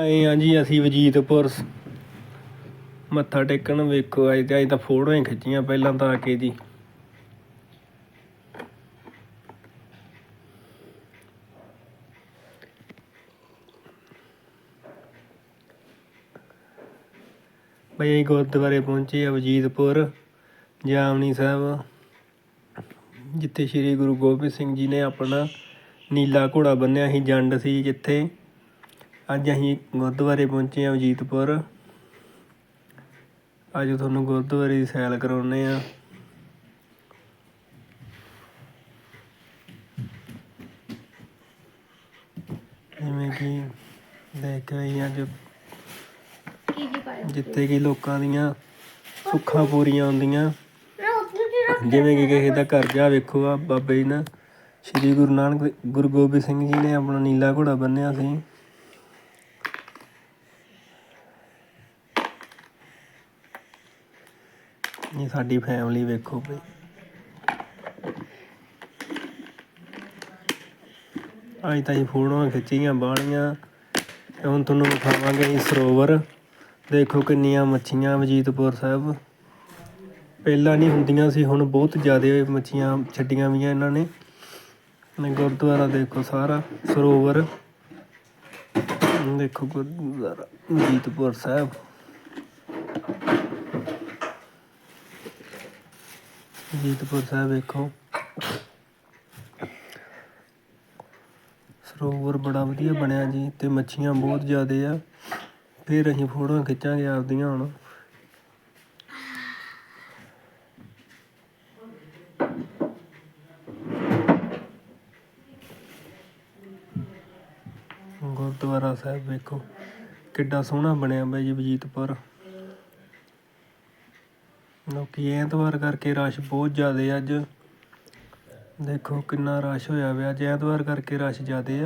ਆਏ ਹਾਂ ਜੀ ਅਸੀਂ ਵਜੀਤਪੁਰ ਮੱਥਾ ਟੇਕਣ ਵੇਖੋ ਅੱਜ ਤੇ ਅੱਜ ਤਾਂ ਫੋਟੋਆਂ ਹੀ ਖਿੱਚੀਆਂ ਪਹਿਲਾਂ ਤਾਂ ਆ ਕੇ ਜੀ। ਬਈ ਗੁਰਦੁਆਰੇ ਪਹੁੰਚੇ ਆ ਵਜੀਦਪੁਰ, ਜਾਮਨੀ ਸਾਹਿਬ। ਜਿੱਥੇ ਸ੍ਰੀ ਗੁਰੂ ਗੋਬਿੰਦ ਸਿੰਘ ਜੀ ਨੇ ਆਪਣਾ ਨੀਲਾ ਘੋੜਾ ਬੰਨਿਆ ਸੀ, ਜੰਡ ਸੀ ਜਿੱਥੇ। ਅੱਜ ਅਸੀਂ ਗੁਰਦੁਆਰੇ ਪਹੁੰਚੇ ਹਾਂ ਵਜੀਤਪੁਰ ਅੱਜ ਤੁਹਾਨੂੰ ਗੁਰਦੁਆਰੇ ਦੀ ਸੈਰ ਕਰਾਉਨੇ ਆ ਜਿਵੇਂ ਕਿ ਦੇਖ ਰਹੇ ਅੱਜ ਜਿੱਥੇ ਕਿ ਲੋਕਾਂ ਦੀਆਂ ਸੁੱਖਾਂ ਪੂਰੀਆਂ ਹੁੰਦੀਆਂ। ਜਿਵੇਂ ਕਿ ਕਿਸੇ ਦਾ ਘਰ ਜਾ ਵੇਖੋ ਆ ਬਾਬੇ ਜੀ ਨੇ ਸ੍ਰੀ ਗੁਰੂ ਨਾਨਕ ਗੁਰੂ ਗੋਬਿੰਦ ਸਿੰਘ ਜੀ ਨੇ ਆਪਣਾ ਨੀਲਾ ਘੋੜਾ ਬੰਨਿਆ ਸੀ। ਇਹ ਸਾਡੀ ਫੈਮਿਲੀ ਵੇਖੋ ਬਈ। ਅੱਜ ਤਾਂ ਹੀ ਫੋਟੋਆਂ ਖਿੱਚੀਆਂ ਬਾਹਲੀਆਂ ਹੁਣ ਤੁਹਾਨੂੰ ਵਿਖਾਵਾਂਗੇ ਅਸੀਂ ਸਰੋਵਰ। ਦੇਖੋ ਕਿੰਨੀਆਂ ਮੱਛੀਆਂ ਵਜੀਤਪੁਰ ਸਾਹਿਬ। ਪਹਿਲਾਂ ਨਹੀਂ ਹੁੰਦੀਆਂ ਸੀ, ਹੁਣ ਬਹੁਤ ਜ਼ਿਆਦਾ ਮੱਛੀਆਂ ਛੱਡੀਆਂ ਵੀਆਂ ਇਹਨਾਂ ਨੇ। ਨੇ ਗੁਰਦੁਆਰਾ ਦੇਖੋ ਸਾਰਾ, ਸਰੋਵਰ। ਦੇਖੋ ਗੁਰਦੁਆਰਾ ਵਜੀਤਪੁਰ ਸਾਹਿਬ। ਵਜੀਤਪੁਰ ਸਾਹਿਬ ਵੇਖੋ। ਸਰੋਵਰ ਬੜਾ ਵਧੀਆ ਬਣਿਆ ਜੀ ਤੇ ਮੱਛੀਆਂ ਬਹੁਤ ਜ਼ਿਆਦੇ ਆ। ਫਿਰ ਅਸੀਂ ਫੋਟੋਆਂ ਖਿੱਚਾਂਗੇ ਆਪਦੀਆਂ ਹੁਣ। ਗੁਰਦੁਆਰਾ ਸਾਹਿਬ ਵੇਖੋ। ਕਿੱਡਾ ਸੋਹਣਾ ਬਣਿਆ ਬਾਈ ਜੀ ਬਜੀਤਪੁਰ। ਲੋਕੀ ਐਤਵਾਰ ਕਰਕੇ ਰਸ਼ ਬਹੁਤ ਜ਼ਿਆਦਾ ਅੱਜ। ਦੇਖੋ ਕਿੰਨਾ ਰਸ਼ ਹੋਇਆ ਪਿਆ, ਅੱਜ ਐਤਵਾਰ ਕਰਕੇ ਰਸ਼ ਜ਼ਿਆਦਾ ਆ।